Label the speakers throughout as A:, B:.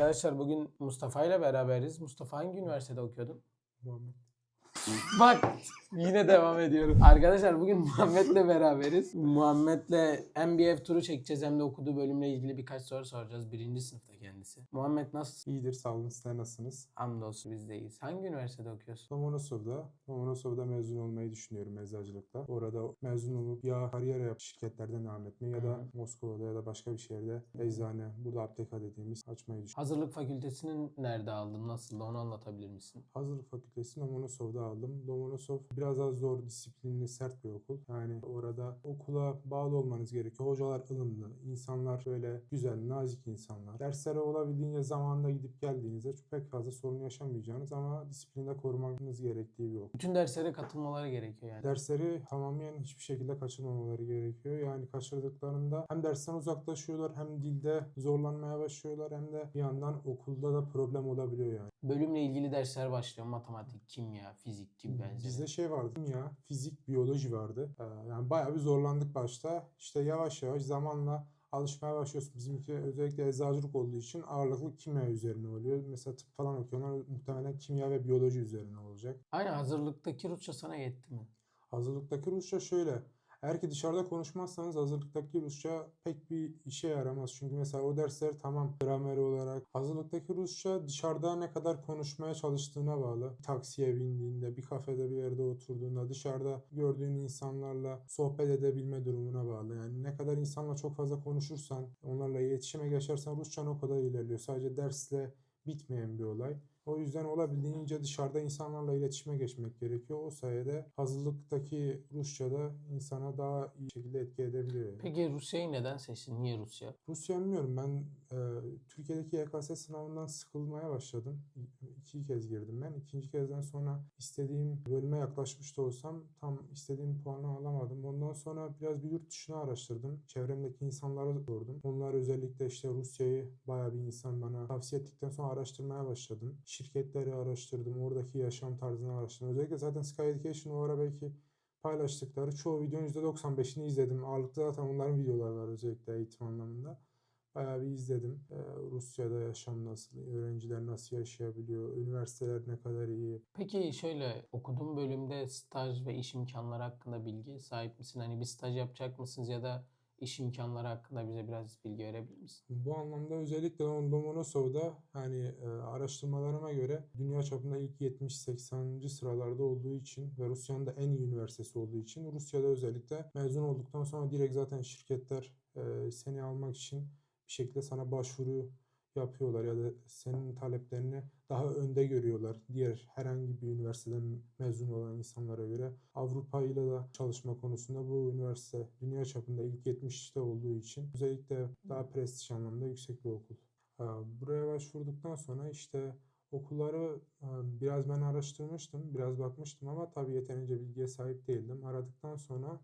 A: Arkadaşlar bugün Mustafa ile beraberiz. Mustafa hangi üniversitede okuyordun?
B: Muhammed.
A: Bak yine devam ediyorum. Arkadaşlar bugün Muhammed'le beraberiz. Muhammed'le hem bir ev turu çekeceğiz hem de okuduğu bölümle ilgili birkaç soru soracağız. Birinci sınıfta kendisi. Muhammed nasılsın?
B: İyidir sağ olun sizler nasılsınız?
A: Hamdolsun biz de iyiyiz. Hangi üniversitede okuyorsun?
B: Lomonosov'da, Lomonosov'da mezun olmayı düşünüyorum eczacılıkla. Orada mezun olup ya kariyer yap şirketlerden devam etmeyi ya da
A: hı.
B: Moskova'da ya da başka bir şehirde eczane, burada apteka dediğimiz açmayı düşünüyorum.
A: Hazırlık fakültesini nerede aldın? Nasıl? Onu anlatabilir misin?
B: Hazırlık fakültesini Lomonosov'da aldım. Lomonosov biraz daha zor, disiplinli, sert bir okul. Yani orada okula bağlı olmanız gerekiyor. Hocalar ılımlı, insanlar böyle güzel, nazik insanlar. Derslere olabildiğince zamanında gidip geldiğinizde pek fazla sorun yaşamayacağınız ama disiplinde korumanız gerektiği bir okul.
A: Bütün derslere katılmaları gerekiyor yani.
B: Dersleri tamamen hiçbir şekilde kaçırmamaları gerekiyor. Yani kaçırdıklarında hem dersten uzaklaşıyorlar hem dilde zorlanmaya başlıyorlar hem de bir yandan okulda da problem olabiliyor yani.
A: Bölümle ilgili dersler başlıyor. Matematik, kimya, fizik gibi benzeri.
B: Bizde şey vardı kimya, fizik, biyoloji vardı. Ee, yani bayağı bir zorlandık başta. İşte yavaş yavaş zamanla alışmaya başlıyorsun. Bizimki özellikle eczacılık olduğu için ağırlıklı kimya üzerine oluyor. Mesela tıp falan okuyorlar muhtemelen kimya ve biyoloji üzerine olacak.
A: Aynen hazırlıktaki Rusça sana yetti mi?
B: Hazırlıktaki Rusça şöyle. Eğer ki dışarıda konuşmazsanız hazırlıktaki Rusça pek bir işe yaramaz. Çünkü mesela o dersler tamam gramer olarak. Hazırlıktaki Rusça dışarıda ne kadar konuşmaya çalıştığına bağlı. Taksiye bindiğinde, bir kafede bir yerde oturduğunda, dışarıda gördüğün insanlarla sohbet edebilme durumuna bağlı. Yani ne kadar insanla çok fazla konuşursan, onlarla iletişime geçersen Rusçan o kadar ilerliyor. Sadece dersle bitmeyen bir olay. O yüzden olabildiğince dışarıda insanlarla iletişime geçmek gerekiyor. O sayede hazırlıktaki Rusça da insana daha iyi şekilde etki edebiliyor. yani.
A: Peki Rusya'yı neden seçtin? Niye Rusya?
B: Rusya bilmiyorum. Ben e, Türkiye'deki YKS sınavından sıkılmaya başladım. İki kez girdim ben. İkinci kezden sonra istediğim bölüme yaklaşmış da olsam tam istediğim puanı alamadım. Ondan sonra biraz bir yurt dışını araştırdım. Çevremdeki insanlara sordum. Onlar özellikle işte Rusya'yı bayağı bir insan bana tavsiye ettikten sonra araştırmaya başladım. Şirketleri araştırdım. Oradaki yaşam tarzını araştırdım. Özellikle zaten Sky Education o ara belki paylaştıkları çoğu videonun %95'ini izledim. Ağırlıkta zaten onların videoları var özellikle eğitim anlamında. Bayağı bir izledim. Ee, Rusya'da yaşam nasıl, öğrenciler nasıl yaşayabiliyor, üniversiteler ne kadar iyi.
A: Peki şöyle okuduğun bölümde staj ve iş imkanları hakkında bilgi sahip misin? Hani bir staj yapacak mısınız ya da iş imkanları hakkında bize biraz bilgi verebilir misin?
B: Bu anlamda özellikle Lomonosov'da hani e, araştırmalarıma göre dünya çapında ilk 70-80. sıralarda olduğu için ve Rusya'nın da en iyi üniversitesi olduğu için Rusya'da özellikle mezun olduktan sonra direkt zaten şirketler e, seni almak için bir şekilde sana başvuru yapıyorlar ya da senin taleplerini daha önde görüyorlar. Diğer herhangi bir üniversiteden mezun olan insanlara göre Avrupa ile de çalışma konusunda bu üniversite dünya çapında ilk 70'te olduğu için özellikle daha prestij anlamda yüksek bir okul. Ee, Buraya başvurduktan sonra işte okulları e, biraz ben araştırmıştım, biraz bakmıştım ama tabii yeterince bilgiye sahip değildim. Aradıktan sonra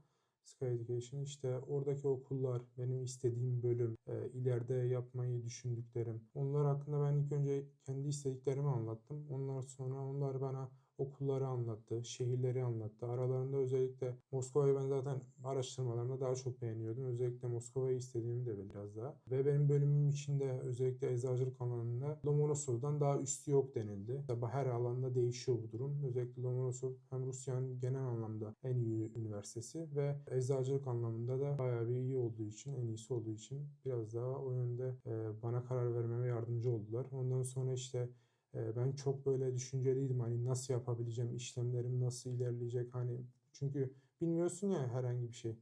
B: Sky Education işte oradaki okullar, benim istediğim bölüm, e, ileride yapmayı düşündüklerim. Onlar hakkında ben ilk önce kendi istediklerimi anlattım. Ondan sonra onlar bana okulları anlattı, şehirleri anlattı. Aralarında özellikle Moskova'yı ben zaten araştırmalarımda daha çok beğeniyordum. Özellikle Moskova'yı istediğimi de biraz daha. Ve benim bölümüm içinde özellikle eczacılık alanında Lomonosov'dan daha üstü yok denildi. Tabi her alanda değişiyor bu durum. Özellikle Lomonosov hem Rusya'nın genel anlamda en iyi üniversitesi ve eczacılık anlamında da bayağı bir iyi olduğu için, en iyisi olduğu için biraz daha o yönde bana karar vermeme yardımcı oldular. Ondan sonra işte Ben çok böyle düşünceliydim. Hani nasıl yapabileceğim, işlemlerim nasıl ilerleyecek? Hani çünkü bilmiyorsun ya herhangi bir şey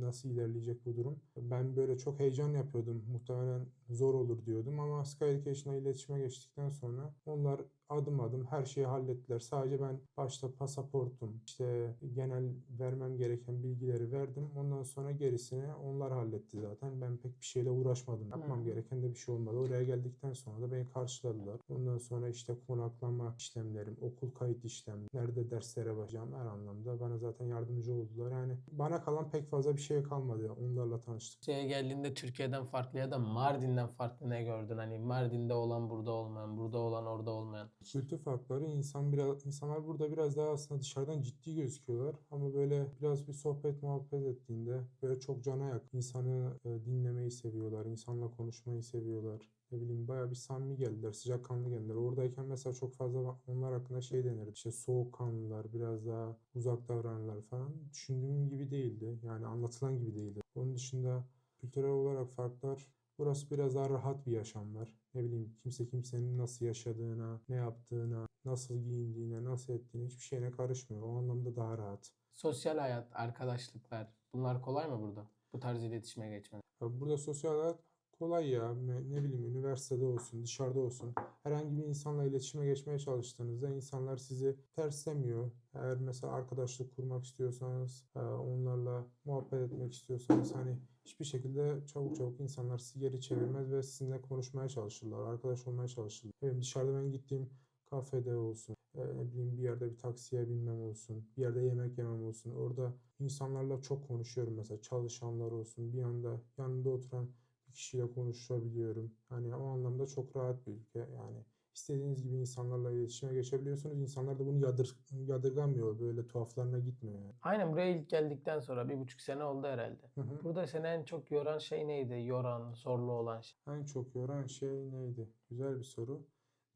B: nasıl ilerleyecek bu durum. Ben böyle çok heyecan yapıyordum. Muhtemelen zor olur diyordum ama Sky Education'la iletişime geçtikten sonra onlar adım adım her şeyi hallettiler. Sadece ben başta pasaportum işte genel vermem gereken bilgileri verdim. Ondan sonra gerisini onlar halletti zaten. Ben pek bir şeyle uğraşmadım. Yapmam gereken de bir şey olmadı. Oraya geldikten sonra da beni karşıladılar. Ondan sonra işte konaklama işlemlerim, okul kayıt işlem, nerede derslere başlayacağım her anlamda bana zaten yardımcı oldular. Yani bana kalan pek fazla bir şey kalmadı. Onlarla tanıştık.
A: Rusya'ya geldiğinde Türkiye'den farklı ya da Mardin'den farklı ne gördün? Hani Mardin'de olan burada olmayan, burada olan orada olmayan.
B: Kültür farkları insan biraz insanlar burada biraz daha aslında dışarıdan ciddi gözüküyorlar ama böyle biraz bir sohbet muhabbet ettiğinde böyle çok cana yakın insanı e, dinlemeyi seviyorlar, insanla konuşmayı seviyorlar. Ne bileyim bayağı bir samimi geldiler, sıcakkanlı geldiler. Oradayken mesela çok fazla onlar hakkında şey denirdi. İşte soğukkanlılar, biraz daha uzak davranırlar falan. Düşündüğüm gibi değildi. Yani anlatılan gibi değildi. Onun dışında kültürel olarak farklar Burası biraz daha rahat bir yaşam var. Ne bileyim kimse kimsenin nasıl yaşadığına, ne yaptığına, nasıl giyindiğine, nasıl ettiğine hiçbir şeyine karışmıyor. O anlamda daha rahat.
A: Sosyal hayat, arkadaşlıklar bunlar kolay mı burada? Bu tarz iletişime geçmek.
B: Ya Burada sosyal hayat kolay ya. Ne, bileyim üniversitede olsun, dışarıda olsun. Herhangi bir insanla iletişime geçmeye çalıştığınızda insanlar sizi terslemiyor. Eğer mesela arkadaşlık kurmak istiyorsanız, e, onlarla muhabbet etmek istiyorsanız hani hiçbir şekilde çabuk çabuk insanlar sizi geri çevirmez ve sizinle konuşmaya çalışırlar, arkadaş olmaya çalışırlar. Benim dışarıda ben gittiğim kafede olsun, e, ne bileyim bir yerde bir taksiye binmem olsun, bir yerde yemek yemem olsun. Orada insanlarla çok konuşuyorum mesela çalışanlar olsun. Bir anda yanında oturan bir kişiyle konuşabiliyorum. Hani o anlamda çok rahat bir ülke. Yani istediğiniz gibi insanlarla iletişime geçebiliyorsunuz. İnsanlar da bunu yadır, yadırgamıyor. Böyle tuhaflarına gitmiyor yani.
A: Aynen buraya ilk geldikten sonra bir buçuk sene oldu herhalde.
B: Hı hı.
A: Burada seni en çok yoran şey neydi? Yoran, zorlu olan şey.
B: En çok yoran şey neydi? Güzel bir soru.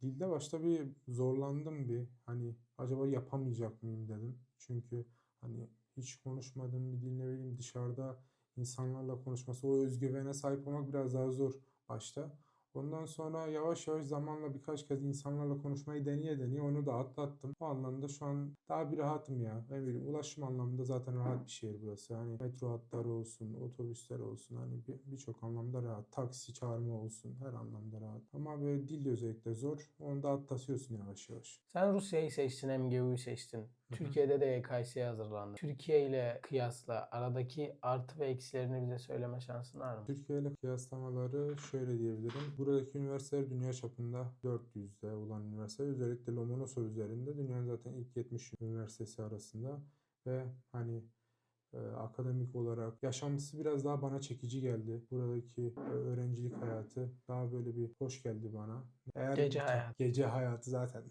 B: Dilde başta bir zorlandım bir. Hani acaba yapamayacak mıyım dedim. Çünkü hani hiç konuşmadığım bir dil ne bileyim dışarıda insanlarla konuşması, o özgüvene sahip olmak biraz daha zor başta. Ondan sonra yavaş yavaş zamanla birkaç kez insanlarla konuşmayı deneye deneye onu da atlattım. O anlamda şu an daha bir rahatım ya. Ne bileyim ulaşım anlamında zaten rahat bir şehir burası. Hani metro hatları olsun, otobüsler olsun hani bir- birçok anlamda rahat. Taksi çağırma olsun her anlamda rahat. Ama böyle dil özellikle zor. Onu da atlatıyorsun yavaş yavaş.
A: Sen Rusya'yı seçtin, MGU'yu seçtin. Türkiye'de de YKS'ye hazırlandın. Türkiye ile kıyasla aradaki artı ve eksilerini bize söyleme şansın var mı?
B: Türkiye ile kıyaslamaları şöyle diyebilirim. Buradaki üniversiteler dünya çapında 400'de olan üniversite. Özellikle Lomonosov üzerinde dünyanın zaten ilk 70 üniversitesi arasında. Ve hani e, akademik olarak yaşantısı biraz daha bana çekici geldi. Buradaki e, öğrencilik hayatı daha böyle bir hoş geldi bana. Eğer
A: Gece hayatı.
B: Gece hayatı zaten.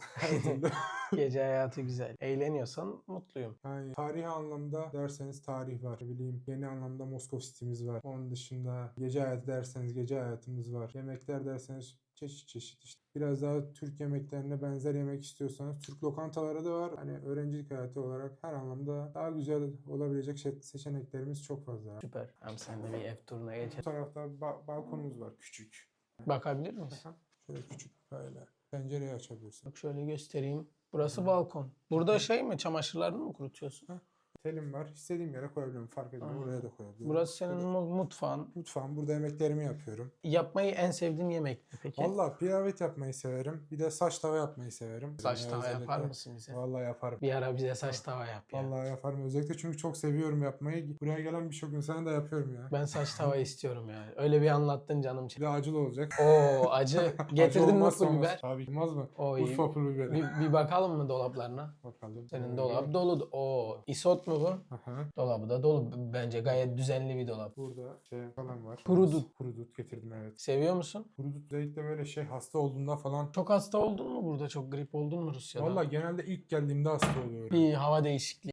A: Gece hayatı güzel. Eğleniyorsan mutluyum.
B: Yani tarihi anlamda derseniz tarih var. Ne bileyim yeni anlamda Moskova City'miz var. Onun dışında gece hayatı derseniz gece hayatımız var. Yemekler derseniz çeşit çeşit işte. Biraz daha Türk yemeklerine benzer yemek istiyorsanız Türk lokantaları da var. Hani öğrencilik hayatı olarak her anlamda daha güzel olabilecek şey- seçeneklerimiz çok fazla.
A: Süper. Hem sen de bir ev turuna
B: Bu
A: geçelim.
B: tarafta ba- balkonumuz var küçük.
A: Bakabilir miyiz?
B: Şöyle küçük böyle. Pencereyi açabilirsin.
A: Bak şöyle göstereyim. Burası balkon. Burada şey mi? Çamaşırlarını mı kurutuyorsun?
B: Telim var. İstediğim yere koyabilirim. Fark etmiyor.
A: Aa.
B: Oraya da koyabilirim.
A: Burası senin mu- mutfağın.
B: Mutfağım. Burada yemeklerimi yapıyorum.
A: Yapmayı en sevdiğin yemek mi peki?
B: Valla pilavet yapmayı severim. Bir de saç tava yapmayı severim.
A: Saç
B: Yani
A: tava yapar mısın bize?
B: Vallahi yaparım.
A: Bir ara bize saç tava yap ya.
B: Vallahi yaparım. Özellikle çünkü çok seviyorum yapmayı. Buraya gelen birçok insana da yapıyorum ya.
A: Ben saç tava istiyorum yani. Öyle bir anlattın canım
B: Bir de acılı olacak.
A: Oo acı. Getirdin mi
B: olmaz.
A: biber?
B: Tabii olmaz mı?
A: O iyi.
B: Urfa pul biberi.
A: Bir, bir bakalım mı dolaplarına?
B: Bakalım.
A: Senin
B: Ee,
A: dolap dolu. Oo isot mu bu?
B: Aha.
A: Dolabı da dolu. Bence gayet düzenli bir dolap.
B: Burada şey falan var.
A: Kuru dut.
B: Kuru dut getirdim evet.
A: Seviyor musun?
B: Kuru dut özellikle böyle şey hasta olduğunda falan.
A: Çok hasta oldun mu burada? Çok grip oldun mu Rusya'da?
B: Valla genelde ilk geldiğimde hasta oluyorum.
A: Bir hava değişikliği?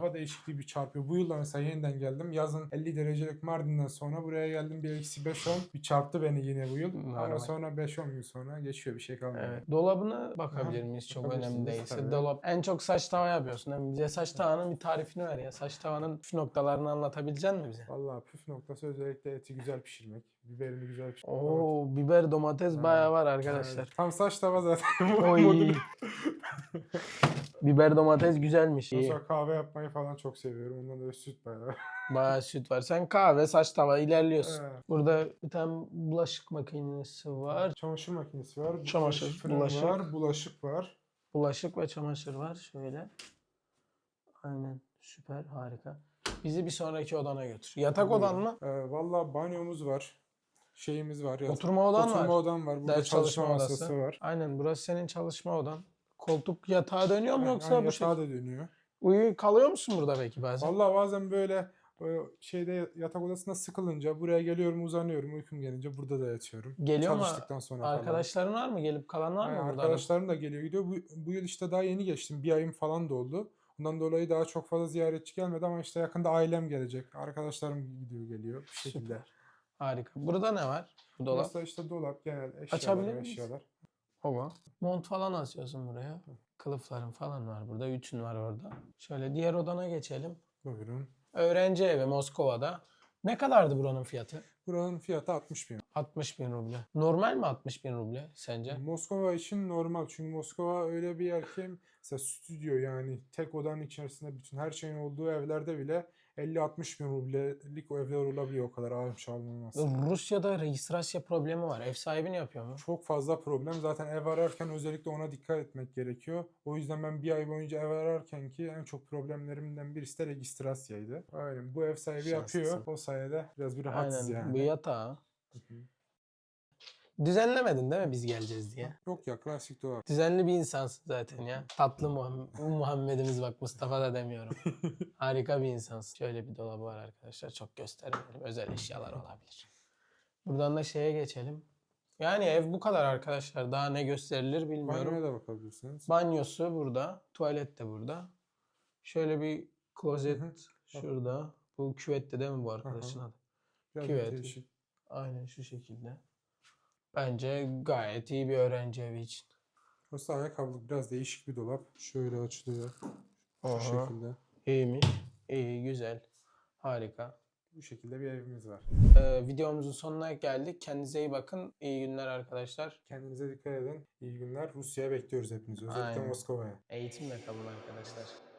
B: Hava değişikliği bir çarpıyor. Bu yılda mesela yeniden geldim. Yazın 50 derecelik Mardin'den sonra buraya geldim. Bir eksi 5-10. Bir çarptı beni yine bu yıl.
A: Normal.
B: Ama sonra 5-10 gün sonra geçiyor. Bir şey kalmıyor.
A: Evet. Dolabına bakabilir miyiz? Çok önemli değilse.
B: tabii.
A: Dolap. En çok saç tava yapıyorsun. değil mi? Bize saç tavanın bir tarifini ver ya. Saç tavanın püf noktalarını anlatabilecek misin bize?
B: Vallahi püf noktası özellikle eti güzel pişirmek. Biberini güzel pişirmek.
A: Oo biber domates bayağı var arkadaşlar.
B: Tam saç tava zaten. Bu
A: Oy.
B: modül.
A: biber domates güzelmiş. İyi.
B: Sonra kahve yapmayı falan çok seviyorum. Ondan da süt bayağı.
A: Bayağı süt var. Sen kahve, saç tava ilerliyorsun.
B: Evet.
A: Burada bir tane bulaşık makinesi var.
B: Çamaşır makinesi var.
A: Çamaşır,
B: fırın
A: bulaşık.
B: var. Bulaşık var.
A: Bulaşık ve çamaşır var. Şöyle. Aynen. Süper. Harika. Bizi bir sonraki odana götür. Yatak odan mı?
B: Ee, Valla banyomuz var. Şeyimiz var. ya-
A: Oturma odan
B: Oturma
A: var.
B: odam var. Burada
A: Ders
B: çalışma,
A: çalışma
B: masası
A: odası.
B: var.
A: Aynen. Burası senin çalışma odan. Koltuk yatağa dönüyor mu yoksa bu şey?
B: yatağı da dönüyor.
A: Uyu kalıyor musun burada belki bazen?
B: Valla bazen böyle şeyde yatak odasında sıkılınca buraya geliyorum uzanıyorum uykum gelince burada da yatıyorum.
A: Geliyor mu?
B: Çalıştıktan sonra falan.
A: Arkadaşların var mı? Gelip kalan var mı
B: Aynen,
A: burada?
B: arkadaşlarım da geliyor gidiyor. Bu, bu yıl işte daha yeni geçtim. Bir ayım falan doldu. Ondan dolayı daha çok fazla ziyaretçi gelmedi ama işte yakında ailem gelecek. Arkadaşlarım gidiyor geliyor bir şekilde.
A: Harika. Burada ne var? Bu dolap.
B: Burası işte dolap genel eşyalar,
A: Açabilir miyiz?
B: eşyalar.
A: Ova. Mont falan asıyorsun buraya. Kılıfların falan var burada. Üçün var orada. Şöyle diğer odana geçelim.
B: Buyurun.
A: Öğrenci evi Moskova'da. Ne kadardı buranın fiyatı?
B: Buranın fiyatı 60 bin.
A: 60 bin ruble. Normal mi 60 bin ruble sence?
B: Moskova için normal çünkü Moskova öyle bir yer ki mesela stüdyo yani tek odanın içerisinde bütün her şeyin olduğu evlerde bile 50-60 bin rublelik o evler olabiliyor o kadar almış alınmaz.
A: Rusya'da registrasyon problemi var. Ev sahibi ne yapıyor mu?
B: Çok fazla problem. Zaten ev ararken özellikle ona dikkat etmek gerekiyor. O yüzden ben bir ay boyunca ev ararken ki en çok problemlerimden birisi de registrasyaydı. Aynen. Bu ev sahibi yapıyor.
A: Şanslısın.
B: O sayede biraz bir rahatsız
A: Aynen.
B: yani.
A: Bu yatağı.
B: Hı hı.
A: Düzenlemedin değil mi biz geleceğiz diye?
B: Yok ya klasik dolap.
A: Düzenli bir insansın zaten ya. Tatlı Muhammed, Muhammed'imiz bak Mustafa da demiyorum. Harika bir insansın. Şöyle bir dolabı var arkadaşlar. Çok göstermeyelim. Özel eşyalar olabilir. Buradan da şeye geçelim. Yani ev bu kadar arkadaşlar. Daha ne gösterilir bilmiyorum.
B: Banyoya da bakabilirsiniz.
A: Banyosu burada. Tuvalet de burada. Şöyle bir klozet
B: Hı hı.
A: şurada. Bu küvette değil mi bu arkadaşın adı?
B: Biraz
A: küvet.
B: değişik.
A: Aynen şu şekilde. Bence gayet iyi bir öğrenci evi için.
B: Burası da ayakkabılık biraz değişik bir dolap. Şöyle açılıyor. Şu
A: Aha.
B: şekilde.
A: İyiymiş. İyi, güzel. Harika.
B: Bu şekilde bir evimiz var.
A: Ee, videomuzun sonuna geldik. Kendinize iyi bakın. İyi günler arkadaşlar.
B: Kendinize dikkat edin. İyi günler. Rusya'ya bekliyoruz hepinizi. Özellikle
A: Aynen.
B: Moskova'ya.
A: Eğitimle kalın arkadaşlar.